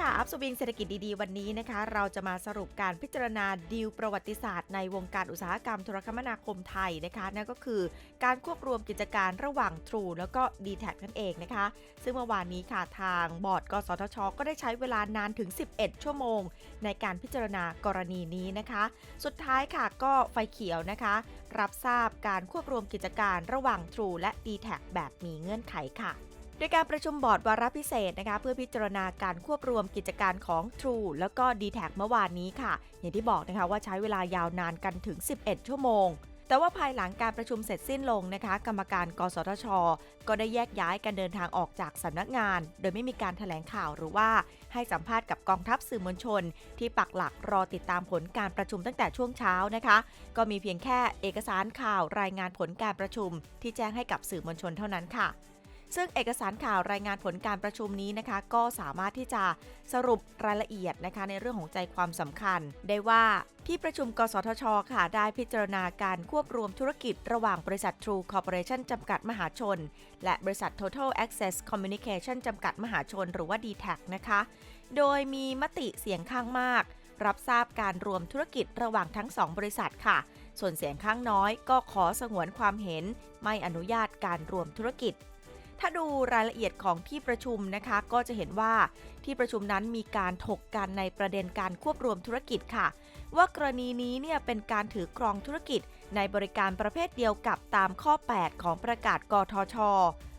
ค่ะ อัพสวิงเศรษฐกิจดีๆ วันนี้นะคะ เราจะมาสรุปการพิจารณาดีลประวัติศาสตร์ในวงการอุตสาหกรรมโทรคมนาคมไทยนะคะ นั่นก็คือการควบรวมกิจการระหว่าง True แล้วก็ d t แทนั่นเองนะคะ ซึ่งเมื่อวานนี้ค่ะทางบอร์ดกสทช ก็ได้ใช้เวลานานถึง 11 ชั่วโมง ในการพิจารณากรณีนี้นะคะ สุดท้ายค่ะก็ไฟเขียวนะคะ รับทราบการควบรวมกิจการระหว่าง True และ d t แทแบบมีเงื่อนไขค่ะ โดยการประชุมบอร์ดวาระพิเศษนะคะเพื่อพิจารณาการควบรวมกิจการของ True แล้วก็ d t แทเมื่อวานนี้ค่ะ อย่างที่บอกนะคะว่าใช้เวลายาวนานกันถึง 11 ชั่วโมง แต่ว่าภายหลังการประชุมเสร็จสิ้นลงนะคะ กรรมการกสทช ก็ได้แยกย้ายกันเดินทางออกจากสำนักงาน โดยไม่มีการถแถลงข่าวหรือว่าให้สัมภาษณ์กับกองทัพสื่อมวลชน ที่ปักหลักรอติดตามผลการประชุมตั้งแต่ช่วงเช้านะคะ ก็มีเพียงแค่เอกสารข่าวรายงานผลการประชุม ที่แจ้งให้กับสื่อมวลชนเท่านั้นค่ะ ซึ่งเอกสารข่าวรายงานผลการประชุมนี้นะคะ ก็สามารถที่จะสรุปรายละเอียดนะคะในเรื่องของใจความสำคัญ ได้ว่าที่ประชุม กสทช ค่ะ ได้พิจารณาการควบรวมธุรกิจระหว่างบริษัท True Corporation จำกัดมหาชน และบริษัท Total Access Communication จำกัดมหาชน หรือว่า d t แทนะคะ โดยมีมติเสียงข้างมาก รับทราบการรวมธุรกิจระหว่างทั้ง 2 บริษัทค่ะ ส่วนเสียงข้างน้อยก็ขอสงวนความเห็น ไม่อนุญาตการรวมธุรกิจ ถ้าดูรายละเอียดของที่ประชุมนะคะ ก็จะเห็นว่าที่ประชุมนั้นมีการถกกันในประเด็นการควบรวมธุรกิจค่ะ ว่ากรณีนี้เนี่ยเป็นการถือครองธุรกิจ ในบริการประเภทเดียวกับตามข้อ 8 ของประกาศกทช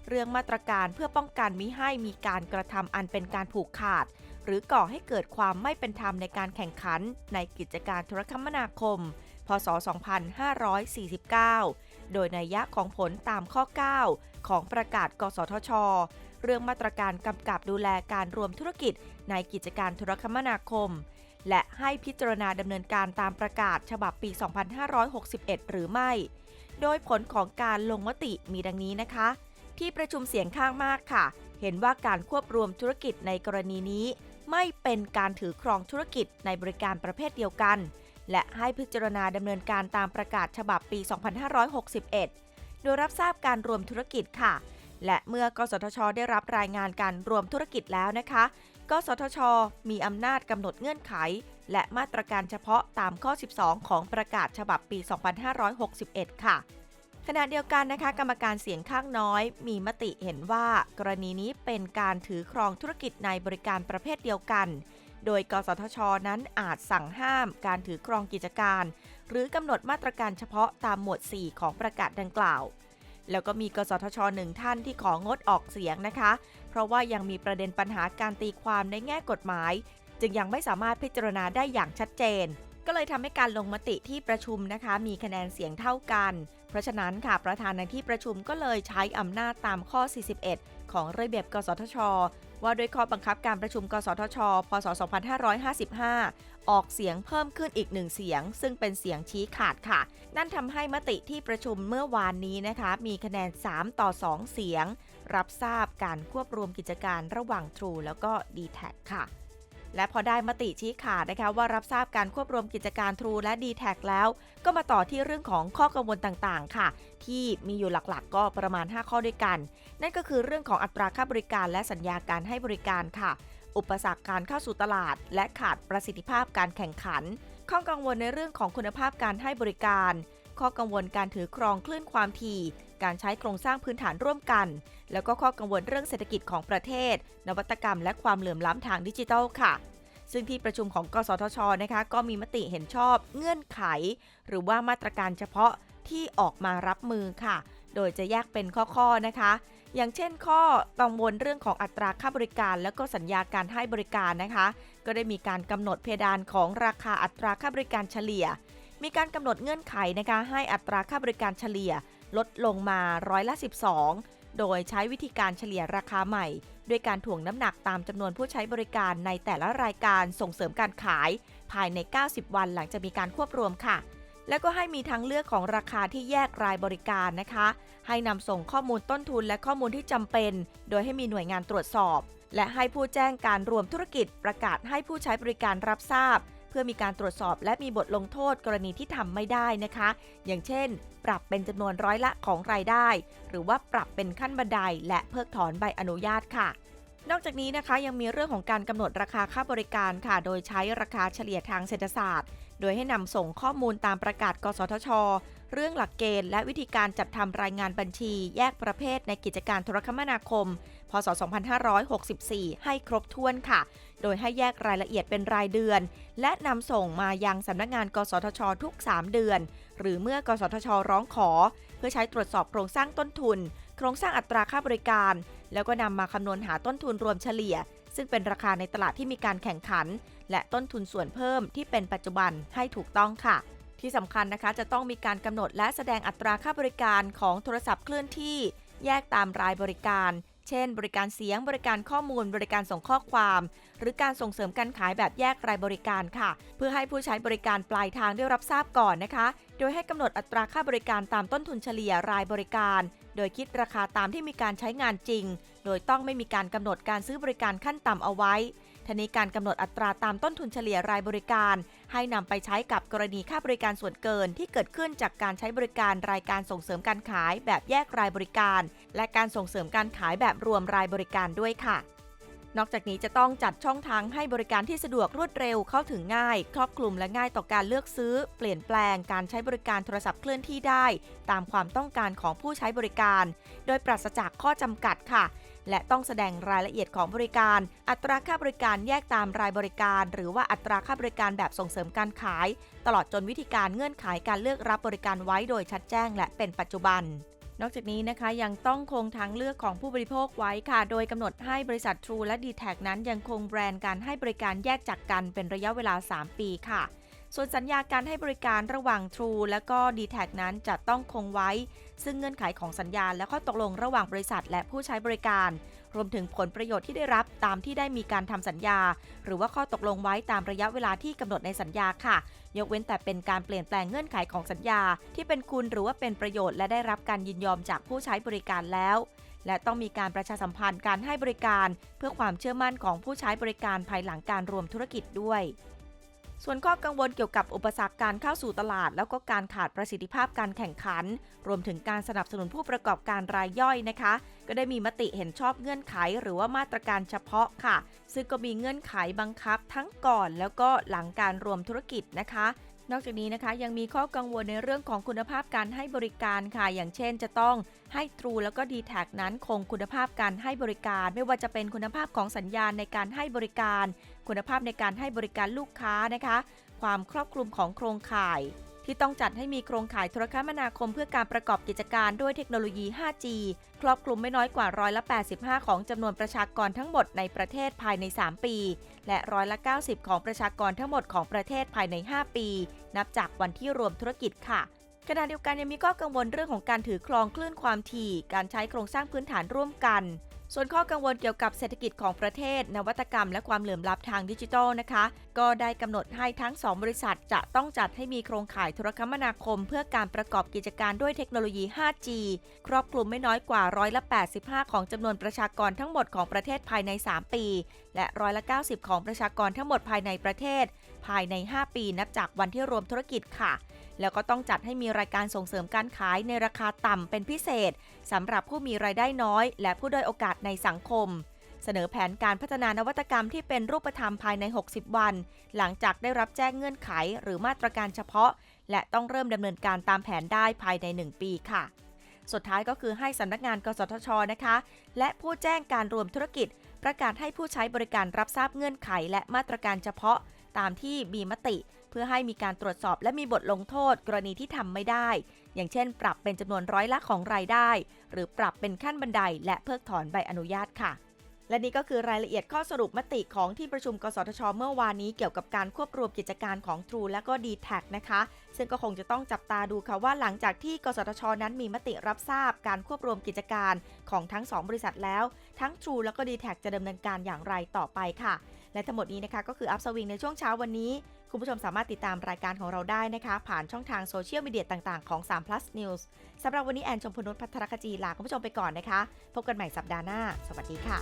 เรื่องมาตรการเพื่อป้องกันมิให้มีการกระทำอันเป็นการผูกขาด หรือก่อให้เกิดความไม่เป็นธรรมในการแข่งขัน ในกิจการโทรคมนาคม พศ 2549 โดยนัยยะของผลตามข้อ 9 ของประกาศ กสทช เรื่องมาตรการกำกับดูแลการรวมธุรกิจในกิจการโทรคมนาคม และให้พิจารณาดำเนินการตามประกาศฉบับปี 2561 หรือไม่ โดยผลของการลงมติมีดังนี้นะคะ ที่ประชุมเสียงข้างมากค่ะ เห็นว่าการควบรวมธุรกิจในกรณีนี้ ไม่เป็นการถือครองธุรกิจในบริการประเภทเดียวกัน และให้พิจารณาดำเนินการตามประกาศฉบับปี 2561 โดยรับทราบการรวมธุรกิจค่ะ และเมื่อกสทช ได้รับรายงานการรวมธุรกิจแล้วนะคะ กสทช มีอำนาจกำหนดเงื่อนไข และมาตรการเฉพาะตามข้อ 12 ของประกาศฉบับปี 2561 ค่ะขณะเดียวกันนะคะ กรรมการเสียงข้างน้อย มีมติเห็นว่า กรณีนี้เป็นการถือครองธุรกิจในบริการประเภทเดียวกัน โดยกสทช นั้นอาจสั่งห้ามการถือครองกิจการ หรือกำหนดมาตรการเฉพาะตามหมวด 4 ของประกาศดังกล่าว แล้วก็มีกสทชหนึ่งท่านที่ของงดออกเสียงนะคะ เพราะว่ายังมีประเด็นปัญหาการตีความในแง่กฎหมาย จึงยังไม่สามารถพิจารณาได้อย่างชัดเจน ก็เลยทำให้การลงมติที่ประชุมนะคะ มีคะแนนเสียงเท่ากัน เพราะฉะนั้นค่ะประธานในที่ประชุมก็เลยใช้อำนาจตามข้อ 41 ของระเบียบกสทช ว่าด้วยข้อบังคับการประชุม กสทช พศ 2555 ออกเสียงเพิ่มขึ้นอีกหนึ่งเสียง ซึ่งเป็นเสียงชี้ขาดค่ะ นั่นทำให้มติที่ประชุมเมื่อวานนี้นะคะ มีคะแนน 3 ต่อ 2 เสียง รับทราบการควบรวมกิจการระหว่าง True แล้วก็ d t แทค่ะ และพอได้มติชี้ขาดนะคะว่ารับทราบการควบรวมกิจการ True และ d t แทแล้ว ก็มาต่อที่เรื่องของข้อกังวลต่างๆ ค่ะ ที่มีอยู่หลักๆ ก็ประมาณ 5 ข้อด้วยกัน นั่นก็คือเรื่องของอัตราค่าบริการและสัญญาการให้บริการค่ะ อุปสรรคการเข้าสู่ตลาด และขาดประสิทธิภาพการแข่งขัน ข้อกังวลในเรื่องของคุณภาพการให้บริการ ข้อกังวลการถือครองคลื่นความถี่ การใช้โครงสร้างพื้นฐานร่วมกัน แล้วก็ข้อกังวลเรื่องเศรษฐกิจของประเทศ นวัตกรรมและความเหลื่อมล้ำทางดิจิทัลค่ะ ซึ่งที่ประชุมของกสทชนะคะก็มีมติเห็นชอบเงื่อนไข หรือว่ามาตรการเฉพาะที่ออกมารับมือค่ะ โดยจะแยกเป็นข้อๆนะคะ อย่างเช่นข้อกังวลเรื่องของอัตราค่าบริการ และก็สัญญาการให้บริการนะคะ ก็ได้มีการกำหนดเพดานของราคาอัตราค่าบริการเฉลี่ย มีการกำหนดเงื่อนไขนะคะให้อัตราค่าบริการเฉลี่ย ลดลงมาร้อยละ 12 โดยใช้วิธีการเฉลี่ยราคาใหม่ ด้วยการถ่วงน้ำหนักตามจำนวนผู้ใช้บริการในแต่ละรายการส่งเสริมการขาย ภายใน 90 วันหลังจากมีการควบรวมค่ะ แล้วก็ให้มีทางเลือกของราคาที่แยกรายบริการนะคะ ให้นำส่งข้อมูลต้นทุนและข้อมูลที่จำเป็น โดยให้มีหน่วยงานตรวจสอบ และให้ผู้แจ้งการรวมธุรกิจประกาศให้ผู้ใช้บริการรับทราบ เพื่อมีการตรวจสอบและมีบทลงโทษกรณีที่ทำไม่ได้นะคะ อย่างเช่น ปรับเป็นจำนวนร้อยละของรายได้ หรือว่าปรับเป็นขั้นบันไดและเพิกถอนใบอนุญาตค่ะ นอกจากนี้นะคะยังมีเรื่องของการกำหนดราคาค่าบริการค่ะ โดยใช้ราคาเฉลี่ยทางเศรษฐศาสตร์ โดยให้นำส่งข้อมูลตามประกาศ กสทช เรื่องหลักเกณฑ์และวิธีการจัดทำรายงานบัญชีแยกประเภทในกิจการโทรคมนาคม พศ 2564 ให้ครบถ้วนค่ะ โดยให้แยกรายละเอียดเป็นรายเดือน และนำส่งมายังสำนักงาน กสทช ทุก 3 เดือน หรือเมื่อกสทช ร้องขอ เพื่อใช้ตรวจสอบโครงสร้างต้นทุน โครงสร้างอัตราค่าบริการ แล้วก็นำมาคำนวณหาต้นทุนรวมเฉลี่ย ซึ่งเป็นราคาในตลาดที่มีการแข่งขัน และต้นทุนส่วนเพิ่มที่เป็นปัจจุบันให้ถูกต้องค่ะ ที่สำคัญนะคะจะต้องมีการกำหนดและแสดงอัตราค่าบริการของโทรศัพท์เคลื่อนที่ แยกตามรายบริการ เช่น บริการเสียงบริการข้อมูล บริการส่งข้อความ หรือการส่งเสริมการขายแบบแยกรายบริการค่ะ เพื่อให้ผู้ใช้บริการปลายทางได้รับทราบก่อนนะคะ โดยให้กำหนดอัตราค่าบริการตามต้นทุนเฉลี่ยรายบริการ โดยคิดราคาตามที่มีการใช้งานจริง โดยต้องไม่มีการกำหนดการซื้อบริการขั้นต่ำเอาไว้ ทนี้การกำหนดอัตราตามต้นทุนเฉลี่ยรายบริการ ให้นำไปใช้กับกรณีค่าบริการส่วนเกินที่เกิดขึ้นจากการใช้บริการรายการส่งเสริมการขายแบบแยกรายบริการ และการส่งเสริมการขายแบบรวมรายบริการด้วยค่ะนอกจากนี้จะต้องจัดช่องทางให้บริการที่สะดวกรวดเร็วเข้าถึงง่าย ครอบคลุมและง่ายต่อการเลือกซื้อ เปลี่ยนแปลงการใช้บริการโทรศัพท์เคลื่อนที่ได้ ตามความต้องการของผู้ใช้บริการ โดยปราศจากข้อจำกัดค่ะ และต้องแสดงรายละเอียดของบริการ อัตราค่าบริการแยกตามรายบริการ หรือว่าอัตราค่าบริการแบบส่งเสริมการขาย ตลอดจนวิธีการเงื่อนไขการเลือกรับบริการไว้โดยชัดแจ้งและเป็นปัจจุบันนอกจากนี้นะคะยังต้องคงทางเลือกของผู้บริโภคไว้ค่ะ โดยกำหนดให้บริษัท True และ d t แทนั้นยังคงแบรนด์การให้บริการแยกจากกันเป็นระยะเวลา 3 ปีค่ะ ส่วนสัญญาการให้บริการระหว่าง True และก็ d t แทนั้นจะต้องคงไว้ ซึ่งเงื่อนไขของสัญญาและข้อตกลงระหว่างบริษัทและผู้ใช้บริการ รวมถึงผลประโยชน์ที่ได้รับตามที่ได้มีการทำสัญญา หรือว่าข้อตกลงไว้ตามระยะเวลาที่กำหนดในสัญญาค่ะ ยกเว้นแต่เป็นการเปลี่ยนแปลงเงื่อนไขของสัญญา ที่เป็นคุณหรือว่าเป็นประโยชน์และได้รับการยินยอมจากผู้ใช้บริการแล้วและต้องมีการประชาสัมพันธ์การให้บริการ เพื่อความเชื่อมั่นของผู้ใช้บริการภายหลังการรวมธุรกิจด้วย ส่วนข้อกังวลเกี่ยวกับอุปสรรคการเข้าสู่ตลาด แล้วก็การขาดประสิทธิภาพการแข่งขัน รวมถึงการสนับสนุนผู้ประกอบการรายย่อยนะคะ ก็ได้มีมติเห็นชอบเงื่อนไข หรือว่ามาตรการเฉพาะค่ะ ซึ่งก็มีเงื่อนไขบังคับทั้งก่อนแล้วก็หลังการรวมธุรกิจนะคะ นอกจากนี้นะคะยังมีข้อกังวลในเรื่องของคุณภาพการให้บริการค่ะ อย่างเช่น จะต้องให้ True แล้วก็ d t แทนั้นคงคุณภาพการให้บริการ ไม่ว่าจะเป็นคุณภาพของสัญญาณในการให้บริการ คุณภาพในการให้บริการลูกค้านะคะ ความครอบคลุมของโครงข่าย ที่ต้องจัดให้มีโครงข่ายโทรคมนาคมเพื่อการประกอบกิจการด้วยเทคโนโลยี 5G ครอบคลุมไม่น้อยกว่าร้อยละ 85 ของจำนวนประชากรทั้งหมดในประเทศภายใน 3 ปี และร้อยละ 90 ของประชากรทั้งหมดของประเทศภายใน 5 ปี นับจากวันที่รวมธุรกิจค่ะขณะเดียวกันยังมีข้อกังวลเรื่องของการถือครองคลื่นความถี่ การใช้โครงสร้างพื้นฐานร่วมกัน ส่วนข้อกังวลเกี่ยวกับเศรษฐกิจของประเทศ นวัตกรรม และความเหลื่อมล้ำทางดิจิทัลนะคะ ก็ได้กำหนดให้ทั้ง 2 บริษัทจะต้องจัดให้มีโครงข่ายโทรคมนาคม เพื่อการประกอบกิจการด้วยเทคโนโลยี 5G ครอบคลุมไม่น้อยกว่าร้อยละ85 ของจำนวนประชากรทั้งหมดของประเทศภายใน 3 ปี และร้อยละ90 ของประชากรทั้งหมดภายในประเทศ ภายใน 5 ปีนับจากวันที่รวมธุรกิจค่ะ แล้วก็ต้องจัดให้มีรายการส่งเสริมการขายในราคาต่ำเป็นพิเศษสำหรับผู้มีรายได้น้อย และผู้ด้อยโอกาสในสังคม เสนอแผนการพัฒนานวัตกรรมที่เป็นรูปธรรมภายใน 60 วัน หลังจากได้รับแจ้งเงื่อนไข หรือมาตรการเฉพาะ และต้องเริ่มดำเนินการตามแผนได้ภายใน 1 ปีค่ะ สุดท้ายก็คือให้สำนักงาน กสทชนะคะ และผู้แจ้งการรวมธุรกิจ ประกาศให้ผู้ใช้บริการรับทราบเงื่อนไข และมาตรการเฉพาะ ตามที่มีมติ เพื่อให้มีการตรวจสอบและมีบทลงโทษกรณีที่ทำไม่ได้ อย่างเช่น ปรับเป็นจำนวนร้อยละของรายได้ หรือปรับเป็นขั้นบันไดและเพิกถอนใบอนุญาตค่ะ และนี่ก็คือรายละเอียดข้อสรุปมติของที่ประชุม กสทช เมื่อวานนี้เกี่ยวกับการควบรวมกิจการของ True และก็ d t แทนะคะ ซึ่งก็คงจะต้องจับตาดูค่ะว่าหลังจากที่ กสทช นั้นมีมติรับทราบการควบรวมกิจการของทั้ง 2 บริษัทแล้ว ทั้ง True แล้วก็ d t แทจะดำเนินการอย่างไรต่อไปค่ะ และทั้งหมดนี้นะคะก็คืออัพสวิงในช่วงเช้าวันนี้ คุณผู้ชมสามารถติดตามรายการของเราได้นะคะ ผ่านช่องทางโซเชียลมีเดียต่างๆ ของ3 plus news สำหรับวันนี้แอนชมพนุษย์พัทรคจีลาคุณผู้ชมไปก่อนนะคะ พบกันใหม่สัปดาห์หน้า สวัสดีค่ะ